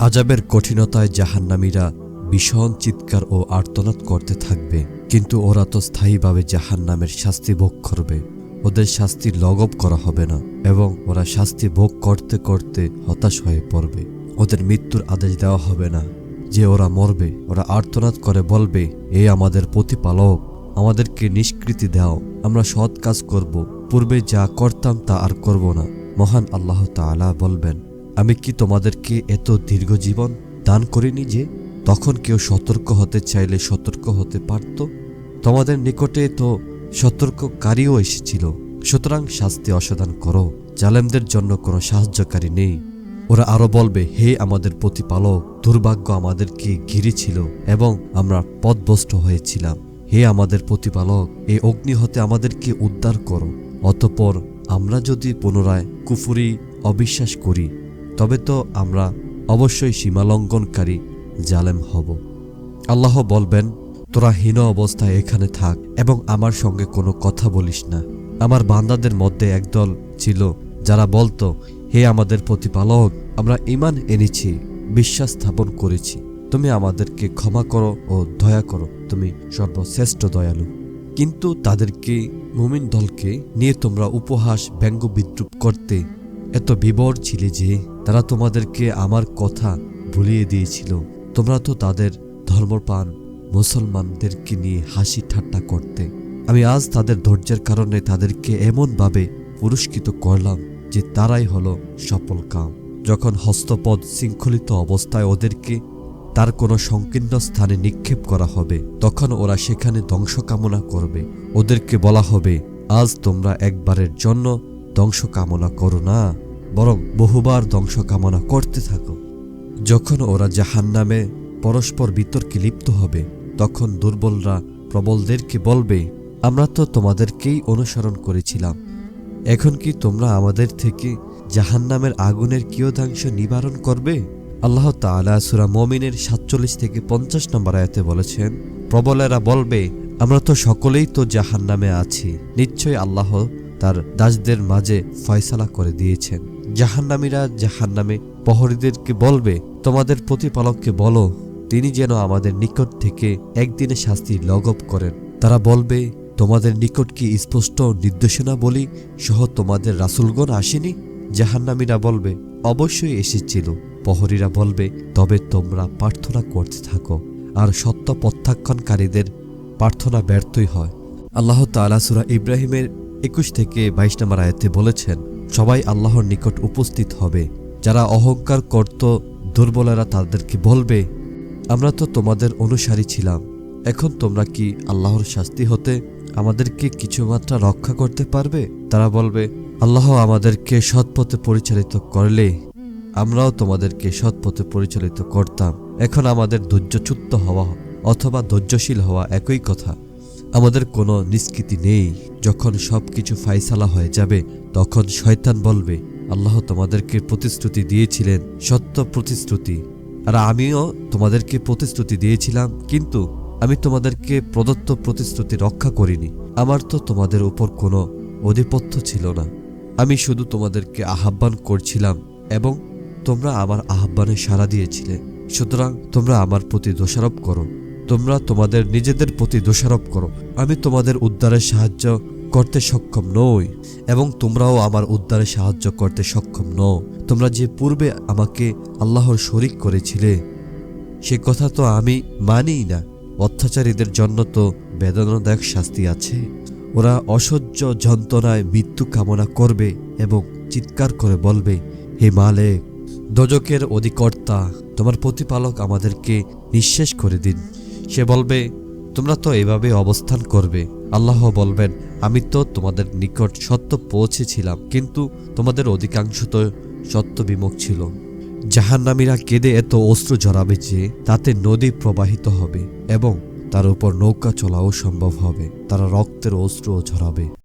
আজাবের কঠিনতায় জাহান্নামীরা ভীষণ চিৎকার ও আর্তনাদ করতে থাকবে। কিন্তু ওরা তো স্থায়ীভাবে জাহান্নামের শাস্তি ভোগ করবে। ওদের শাস্তি লগব করা হবে না এবং ওরা শাস্তি ভোগ করতে করতে হতাশ হয়ে পড়বে। ওদের মৃত্যুর আদেশ দেওয়া হবে না। যে ওরা মরবে, ওরা আর্তনাদ করে বলবে, এ আমাদের প্রতিপালক, আমাদেরকে নিষ্কৃতি দাও, আমরা সৎ কাজ করব। পূর্বে যা করতাম তা আর করব না। মহান আল্লাহ তাআলা বলবেন আমি কি তোমাদেরকে এত দীর্ঘ জীবন দান করিনি যে তখন কেউ সতর্ক হতে চাইলে সতর্ক হতে পারত? তোমাদের নিকটে তো সতর্ককারীও এসেছিল। সুতরাং শাস্তি অসাধান করো। জালেমদের জন্য কোনো সাহায্যকারী নেই। ওরা আরও বলবে, হে আমাদের প্রতিপালক, দুর্ভাগ্য আমাদেরকে ঘিরেছিল এবং আমরা পথভ্রষ্ট হয়েছিলাম। হে আমাদের প্রতিপালক এই অগ্নি হতে আমাদেরকে উদ্ধার করো। অতপর আমরা যদি পুনরায় কুফুরি অবিশ্বাস করি তবে তো আমরা অবশ্যই সীমালঙ্ঘনকারী জালেম হব। আল্লাহ বলবেন, তোরা হীন অবস্থায় এখানে থাক এবং আমার সঙ্গে কোনো কথা বলিস না। আমার বান্দাদের মধ্যে একদল ছিল যারা বলতো, হে আমাদের প্রতিপালক, আমরা ইমান এনেছি, বিশ্বাস স্থাপন করেছি। তুমি আমাদেরকে ক্ষমা করো ও দয়া করো। তুমি সর্বশ্রেষ্ঠ দয়ালু। কিন্তু তাদেরকে মুমিন দলকে নিয়ে তোমরা উপহাস, ব্যঙ্গ বিদ্রুপ করতে এত বিবর ছিলে যে তারা তোমাদেরকে আমার কথা ভুলিয়ে দিয়েছিল। তোমরা তো তাদের ধর্মপ্রাণ মুসলমানদেরকে নিয়ে হাসি ঠাট্টা করতে। আমি আজ তাদের ধৈর্যের কারণে তাদেরকে এমনভাবে পুরস্কৃত করলাম যে তারাই হলো সফল কাম। যখন হস্তপদ শৃঙ্খলিত অবস্থায় ওদেরকে তার কোনো সংকীর্ণ স্থানে নিক্ষেপ করা হবে, তখন ওরা সেখানে ধ্বংস কামনা করবে। ওদেরকে বলা হবে, আজ তোমরা একবারের জন্য ধ্বংস কামনা করো না, বরং বহুবার ধ্বংস কামনা করতে থাকো। যখন ওরা জাহান্নামে পরস্পর বিতর্কে লিপ্ত হবে, তখন দুর্বলরা প্রবলদেরকে বলবে, আমরা তো তোমাদেরকেই অনুসরণ করেছিলাম। এখন কি তোমরা আমাদের থেকে জাহান্নামের আগুনের কিয়দাংশ নিবারণ করবে? আল্লাহ তাআলা সুরা মমিনের সাতচল্লিশ থেকে পঞ্চাশ নম্বর আয়াতে বলেছেন, প্রবলেরা বলবে, আমরা তো সকলেই তো জাহান্নামে আছি। নিশ্চয়ই আল্লাহ তার দাসদের মাঝে ফয়সালা করে দিয়েছেন। জাহান্নামীরা জাহান্নামে প্রহরীদেরকে বলবে, তোমাদের প্রতিপালককে বলো, তিনি যেন আমাদের নিকট থেকে একদিনে শাস্তি লগব করেন। তারা বলবে, তোমাদের নিকট কি স্পষ্ট নির্দেশনা বলি সহ তোমাদের রাসুলগণ আসেনি? জাহান্নামীরা বলবে, অবশ্যই এসেছিল। প্রহরীরা বলবে, তবে তোমরা প্রার্থনা করতে থাকো, আর সত্য প্রত্যাখ্যানকারীদের প্রার্থনা ব্যর্থই হয়। আল্লাহ তাআলা সূরা ইব্রাহিমের একুশ থেকে বাইশ নম্বর আয়াতে বলেছেন, সবাই আল্লাহর নিকট উপস্থিত হবে। যারা অহংকার করত, দুর্বলেরা তাদেরকে বলবে, আমরা তো তোমাদের অনুসারী ছিলাম। এখন তোমরা কি আল্লাহর শাস্তি হতে আমাদেরকে কিছুমাত্রা রক্ষা করতে পারবে? তারা বলবে, আল্লাহ আমাদেরকে সৎপথে পরিচালিত করলে আমরাও তোমাদেরকে সৎপথে পরিচালিত করতাম। এখন আমাদের ধৈর্যচ্যুত হওয়া অথবা ধৈর্যশীল হওয়া একই কথা। আমাদের কোনো নিষ্কৃতি নেই। যখন সব কিছু ফাইসালা হয়ে যাবে, তখন শয়তান বলবে, আল্লাহ তোমাদেরকে প্রতিশ্রুতি দিয়েছিলেন, সত্য প্রতিশ্রুতি। আর আমিও তোমাদেরকে প্রতিশ্রুতি দিয়েছিলাম, কিন্তু আমি তোমাদেরকে প্রদত্ত প্রতিশ্রুতি রক্ষা করিনি। আমার তো তোমাদের উপর কোনো অধিপত্য ছিল না। আমি শুধু তোমাদেরকে আহ্বান করছিলাম এবং তোমরা আমার আহ্বানে সাড়া দিয়েছিলে। সুতরাং তোমরা আমার প্রতি দোষারোপ করো। তোমরা তোমাদের নিজেদের প্রতি দোষারোপ করো। আমি তোমাদের উদ্ধারে সাহায্য করতে সক্ষম নই, এবং তোমরাও আমার উদ্ধারে সাহায্য করতে সক্ষম নও। তোমরা যে পূর্বে আমাকে আল্লাহর শরিক করেছিলে, সে কথা তো আমি মানিই না। অত্যাচারীদের জন্য তো বেদনাদায়ক শাস্তি আছে। ওরা অসহ্য যন্ত্রণায় মৃত্যু কামনা করবে এবং চিৎকার করে বলবে, হে মালেক দোজকের অধিকর্তা, তোমার প্রতিপালক আমাদেরকে নিঃশেষ করে দিন। সে বলবে, তোমরা তো এভাবে অবস্থান করবে। আল্লাহ বলবেন, আমি তো তোমাদের নিকট সত্য পৌঁছেছিলাম, কিন্তু তোমাদের অধিকাংশ তো সত্য বিমুখ ছিল। জাহান্নামীরা কেঁদে এত অস্ত্র জড়াবে যে তাতে নদী প্রবাহিত হবে এবং তার উপর নৌকা চলাও সম্ভব হবে। তারা রক্তের অস্ত্রও ঝরাবে।